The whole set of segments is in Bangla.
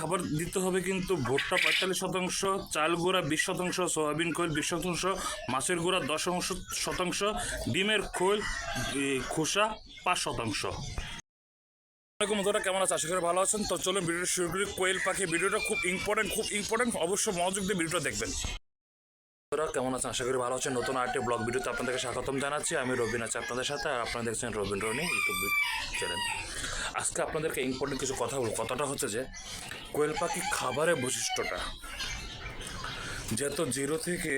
খাবার দিতে হবে কিন্তু ভুট্টা পঁয়তাল্লিশ শতাংশ, চাল গুঁড়া বিশ শতাংশ, সয়াবিন খোল বিশ শতাংশ, মাছের গুঁড়া দশ শতাংশ ডিমের খোল খোসা পাঁচ শতাংশ। বন্ধুরা, কেমন আছে? আশা করি ভালো আছেন। তো চলুন ভিডিওটা শুরু করি। কোয়েল পাখি ভিডিওটা খুব ইম্পর্টেন্ট খুব ইম্পর্টেন্ট অবশ্যই মনোযোগ দিয়ে ভিডিওটা দেখবেন। বন্ধুরা, কেমন আছেন? আশা করি ভালো আছেন। নতুন আরেকটি ব্লগ ভিডিওতে আপনাদেরকে স্বাগতম জানাচ্ছি। আমি রবিন আছি আপনাদের সাথে, আর আপনারা দেখছেন রবিন রনি ইউটিউব চ্যানেল আজকে আপনাদেরকে ইম্পর্টেন্ট কিছু কথা বলব। কথাটা হচ্ছে যে কোয়েল পাখি খাবারের বৈশিষ্ট্যটা। যেহেতু জিরো থেকে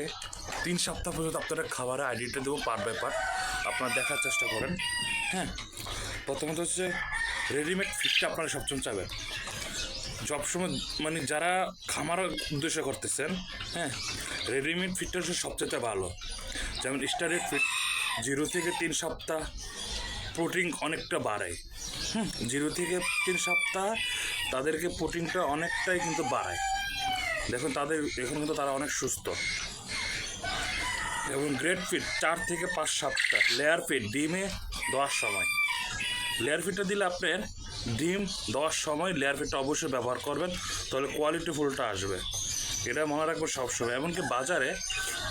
তিন সপ্তাহ পর্যন্ত আপনারা খাবারের আইডিটা দেবো পার বাই পার্ট আপনারা দেখার চেষ্টা করেন হ্যাঁ? প্রথমত হচ্ছে রেডিমেড ফিটটা আপনারা সবসময় চাবেন সবসময় মানে যারা খামার উদ্দেশ্য করতেছেন হ্যাঁ রেডিমেড ফিটটা হচ্ছে সবচেয়ে ভালো। যেমন স্টারের ফিট জিরো থেকে তিন সপ্তাহ প্রোটিন অনেকটা বাড়ায়। হুম জিরো থেকে তিন সপ্তাহ তাদেরকে প্রোটিনটা অনেকটাই কিন্তু বাড়ায়। দেখুন, তাদের এখন কিন্তু তারা অনেক সুস্থ। এবং গ্রেড ফিট চার থেকে পাঁচ সপ্তাহ। লেয়ার ফিট ডিমে দেওয়ার সময়। লেয়ার ফিটটা দিলে আপনার ডিম দেওয়ার সময় লেয়ার ফিটটা অবশ্যই ব্যবহার করবেন, তাহলে কোয়ালিটি ফুলটা আসবে। এটা মনে রাখব সবসময়। এমনকি বাজারে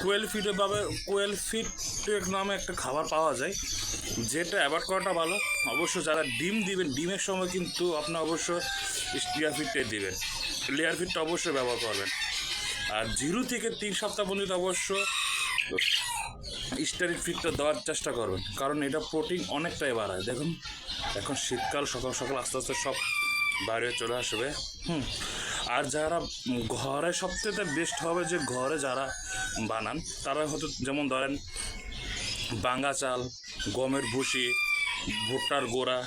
কোয়েল ফিটে পাবে কোয়েল ফিট নামে একটা খাবার পাওয়া যায়, যেটা অ্যাভয়েড করাটা ভালো। অবশ্য যারা ডিম দিবেন, ডিমের সময় কিন্তু আপনি অবশ্য লেয়ার ফিটটাই দিবেন। লেয়ার ফিটটা অবশ্যই ব্যবহার করবেন। আর জিরো থেকে তিন সপ্তাহ পর্যন্ত অবশ্য স্টারিক ফিটটা দেওয়ার চেষ্টা করবেন, কারণ এটা প্রোটিন অনেকটাই বাড়ায়। দেখুন, এখন শীতকাল, সকাল সকাল আস্তে আস্তে সব বাইরে চলে আসবে। হুম আর যারা ঘরে সবচেয়ে বেস্ট হবে যে ঘরে যারা বানান, তারা হয়তো যেমন ধরেন বাঙ্গা চাল, গমের ভুসি, ভুট্টার গোড়া,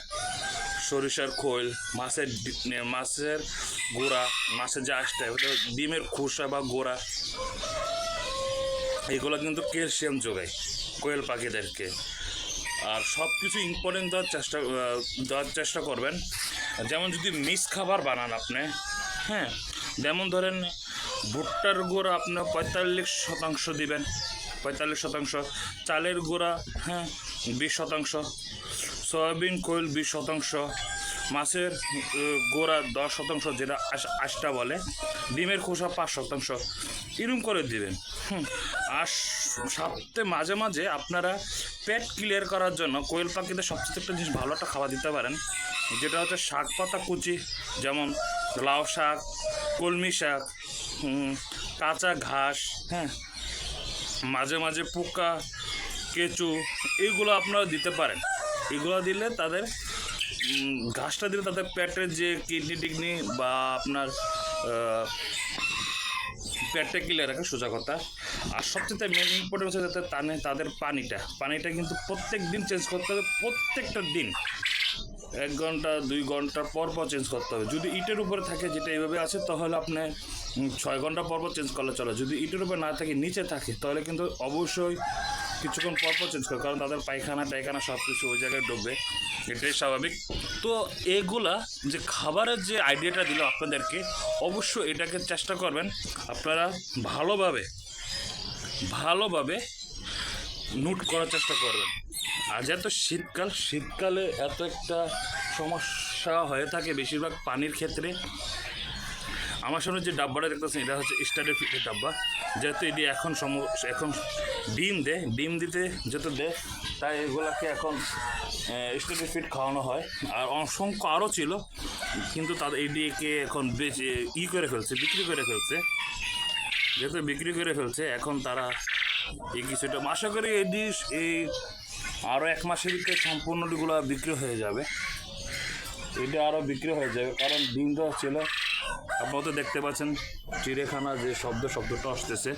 সরিষার খোল, মাছের মাছের গোড়া, মাছের যে আঁশটা ডিমের খোসা বা গোড়া, এগুলো কিন্তু ক্যালসিয়াম যোগায় কোয়েল পাখিদেরকে। আর সব কিছু ইম্পর্টেন্ট দেওয়ার চেষ্টা দেওয়ার চেষ্টা করবেন। যেমন যদি মিক্স খাবার বানান আপনি হ্যাঁ যেমন ধরেন, ভুট্টার গুঁড়া আপনার পঁয়তাল্লিশ শতাংশ দিবেন। পঁয়তাল্লিশ শতাংশ। চালের গুঁড়া হ্যাঁ বিশ শতাংশ। সয়াবিন কোয়েল বিশ শতাংশ। মাছের গোড়া দশ শতাংশ, যেটা আশটা বলে। ডিমের খোসা পাঁচ শতাংশ। এরম করে দিবেন। আর সপ্তাহে মাঝে মাঝে আপনারা পেট ক্লিয়ার করার জন্য কোয়েল পাখিদের সবচেয়ে একটা জিনিস ভালো একটা খাবার দিতে পারেন। যেটা হচ্ছে শাক পাতা কুচি, যেমন লাউ শাক, কলমি শাক কাঁচা ঘাস হ্যাঁ মাঝে মাঝে পোকা, কেঁচু এইগুলো আপনারা দিতে পারেন। এগুলো দিলে তাদের ঘাসটা দিলে তাদের পেটের যে কিডনি টিডনি বা আপনার পেটটা ক্লিয়ার রাখে সোজা কথা। আর সবচেয়ে মেন ইম্পর্টেন্ট হচ্ছে তানে, তাদের পানিটা পানিটা কিন্তু প্রত্যেক দিন চেঞ্জ করতে হবে, প্রত্যেকটা দিন। এক ঘণ্টা, দুই ঘণ্টা পর পর চেঞ্জ করতে হবে। যদি ইটের উপরে থাকে যেটা এইভাবে আছে, তাহলে আপনি ছয় ঘণ্টা পর পর চেঞ্জ করলে চলে। যদি ইটের উপরে না থাকে, নিচে থাকে, তাহলে কিন্তু অবশ্যই কিছুক্ষণ পর পর চেঞ্জ করে কারণ তাদের পায়খানা, টায়খানা সব কিছু ওই জায়গায় ডুববে এটাই স্বাভাবিক। তো এগুলা যে খাবারের যে আইডিয়াটা দিল আপনাদেরকে, অবশ্যই এটাকে চেষ্টা করবেন আপনারা ভালোভাবে ভালোভাবে নোট করার চেষ্টা করবেন। আর যেহেতু শীতকাল, শীতকালে এত একটা সমস্যা হয়ে থাকে বেশিরভাগ পানির ক্ষেত্রে। আমার সামনে যে ডাব্বাটা দেখতেছেন, এটা হচ্ছে স্টারের ফিটের ডাব্বা। যেহেতু এটি এখন সম, এখন ডিম দেয়, ডিম দিতে যেহেতু দেয়, তাই এগুলাকে এখন স্টারের ফিট খাওয়ানো হয়। আর অসংখ্য আরও ছিল, কিন্তু তাদের এটিকে এখন বেচে, ই করে ফেলছে, বিক্রি করে ফেলছে। যেহেতু বিক্রি করে ফেলছে, এখন তারা এই কিছুটা, আশা করি ডিশ এই আরও এক মাসের ভিতরে সম্পূর্ণগুলো বিক্রি হয়ে যাবে। এটা আরও বিক্রি হয়ে যাবে, কারণ ডিমটা ছিল আপনারা তো দেখতে পাচ্ছেন, চিড়েখানা যে শব্দ, শব্দটা আসতেছে।